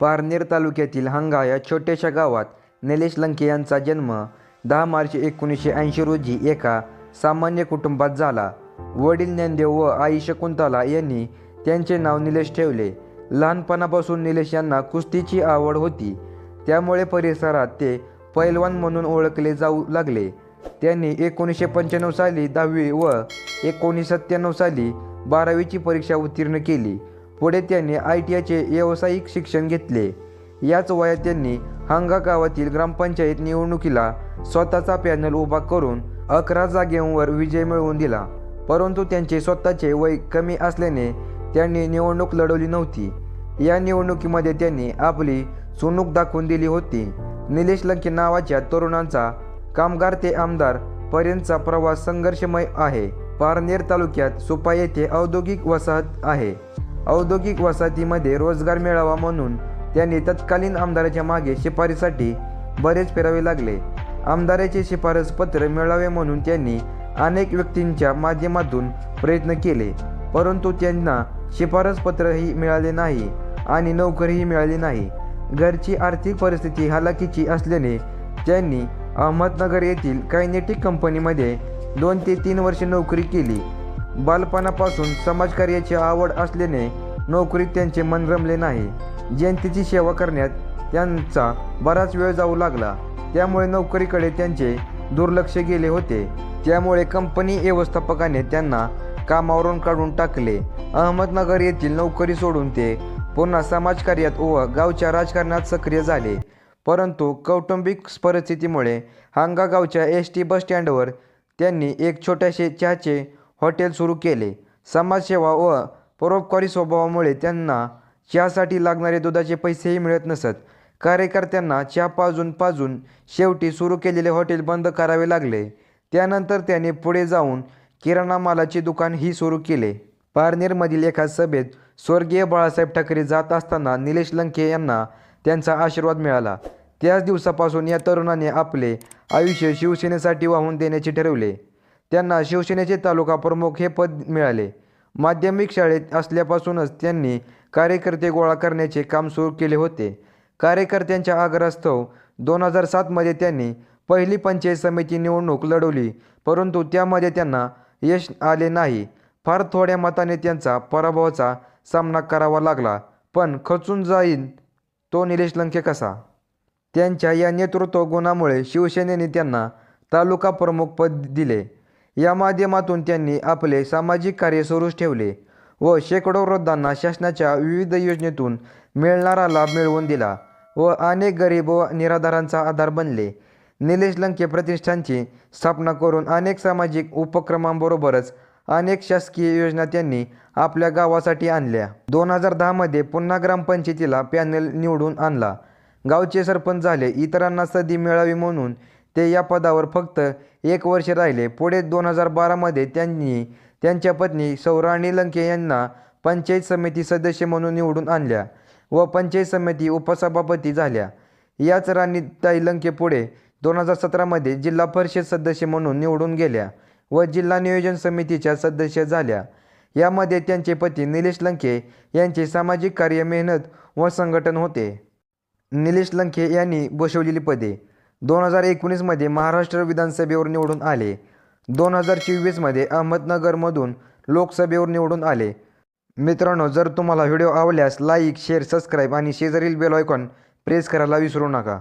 पारनेर तालुक्यातील हंगा या छोट्याशा गावात निलेश लंके यांचा जन्म दहा मार्च एकोणीसशे ऐंशी रोजी एका सामान्य कुटुंबात झाला. वडील ज्ञानदेव व आई शकुंतला यांनी त्यांचे नाव निलेश ठेवले. लहानपणापासून निलेश यांना कुस्तीची आवड होती. त्यामुळे परिसरात ते पैलवान म्हणून ओळखले जाऊ लागले. त्यांनी एकोणीसशे पंच्याण्णव साली दहावी व एकोणीसशे सत्त्याण्णव साली बारावीची परीक्षा उत्तीर्ण केली. पुढे त्यांनी आय टी आयचे व्यावसायिक शिक्षण घेतले. याच वयात त्यांनी हांगा गावातील ग्रामपंचायत निवडणुकीला स्वतःचा पॅनल उभा करून अकरा जागेवर विजय मिळवून दिला. परंतु त्यांचे स्वतःचे वय कमी असल्याने त्यांनी निवडणूक लढवली नव्हती. या निवडणुकीमध्ये त्यांनी आपली चुणूक दाखवून दिली होती. निलेश लंके नावाच्या तरुणांचा कामगार ते आमदार पर्यंतचा प्रवास संघर्षमय आहे. पारनेर तालुक्यात सुपा येथे औद्योगिक वसाहत आहे. औद्योगिक वसाहतीमध्ये रोजगार मिळावा म्हणून त्यांनी तत्कालीन आमदाराच्या मागे शिफारीसाठी बरेच फिरावे लागले. आमदाराचे शिफारस पत्र मिळावे म्हणून त्यांनी अनेक व्यक्तींच्या माध्यमातून प्रयत्न केले परंतु त्यांना शिफारस पत्रही मिळाले नाही आणि नोकरीही मिळाली नाही. घरची आर्थिक परिस्थिती हालाकीची असल्याने त्यांनी अहमदनगर येथील कायनेटिक कंपनीमध्ये दोन ते तीन वर्षे नोकरी केली. बालपणापासून समाजकार्याची आवड असल्याने नोकरीत त्यांचे मन रमले नाही. जनतेची सेवा करण्यात त्यांचा बराच वेळ जाऊ लागला. त्यामुळे नोकरीकडे त्यांचे दुर्लक्ष गेले होते. त्यामुळे कंपनी व्यवस्थापकाने त्यांना कामावरून काढून टाकले. अहमदनगर येथील नोकरी सोडून ते पुन्हा समाजकार्यात व गावच्या राजकारणात सक्रिय झाले. परंतु कौटुंबिक परिस्थितीमुळे हांगा गावच्या एस टी बस स्टँडवर त्यांनी एक छोट्याशे चहाचे हॉटेल सुरू केले. समाजसेवा व परोपकारी स्वभावामुळे त्यांना चहासाठी लागणारे दुधाचे पैसेही मिळत नसत. कार्यकर्त्यांना चहा पाजून पाजून शेवटी सुरू केलेले हॉटेल बंद करावे लागले. त्यानंतर त्याने पुढे जाऊन किराणा मालाचे दुकान ही सुरू केले. पारनेरमधील एका सभेत स्वर्गीय बाळासाहेब ठाकरे जात असताना निलेश लंके यांना त्यांचा आशीर्वाद मिळाला. त्याच दिवसापासून या तरुणाने आपले आयुष्य शिवसेनेसाठी वाहून देण्याचे ठरवले. त्यांना शिवसेनेचे तालुका प्रमुख हे पद मिळाले. माध्यमिक शाळेत असल्यापासूनच त्यांनी कार्यकर्ते गोळा करण्याचे काम सुरू केले होते. कार्यकर्त्यांच्या आग्रहास्तव दोन हजार सातमध्ये त्यांनी पहिली पंचायत समिती निवडणूक लढवली परंतु त्यामध्ये त्यांना यश आले नाही. फार थोड्या मताने त्यांचा पराभवाचा सामना करावा लागला पण खचून जाईल तो निलेश लंके कसा? त्यांच्या या नेतृत्व गुणामुळे शिवसेनेने त्यांना तालुका प्रमुख पद दिले. या माध्यमातून त्यांनी आपले सामाजिक कार्य सुरूच ठेवले व शेकडो वृद्धांना शासनाच्या विविध योजनेतून मिळणारा लाभ मिळवून दिला व अनेक गरीब व निराधारांचा आधार बनले. निलेश लंके प्रतिष्ठानची स्थापना करून अनेक सामाजिक उपक्रमांबरोबरच अनेक शासकीय योजना त्यांनी आपल्या गावासाठी आणल्या. दोन हजार दहामध्ये पुन्हा ग्रामपंचायतीला पॅनल निवडून आणला. गावचे सरपंच झाले इतरांना संधी मिळावी म्हणून ते या पदावर फक्त एक वर्ष राहिले. पुढे दोन हजार बारामध्ये त्यांनी त्यांच्या पत्नी सौराणी लंके यांना पंचायत समिती सदस्य म्हणून निवडून आणल्या व पंचायत समिती उपसभापती झाल्या. याच राणीताई लंके पुढे दोन हजार सतरामध्ये जिल्हा परिषद सदस्य म्हणून निवडून गेल्या व जिल्हा नियोजन समितीच्या सदस्य झाल्या. यामध्ये त्यांचे पती निलेश लंके यांचे सामाजिक कार्य मेहनत व संघटन होते. निलेश लंके यांनी बसवलेली पदे दोन हजार एकोणीसमध्ये महाराष्ट्र विधानसभेवर निवडून आले. दोन हजार चोवीसमध्ये अहमदनगरमधून लोकसभेवर निवडून आले. मित्रांनो जर तुम्हाला व्हिडिओ आवडल्यास लाईक शेअर सबस्क्राईब आणि शेजारील बेल आयकॉन प्रेस करायला विसरू नका.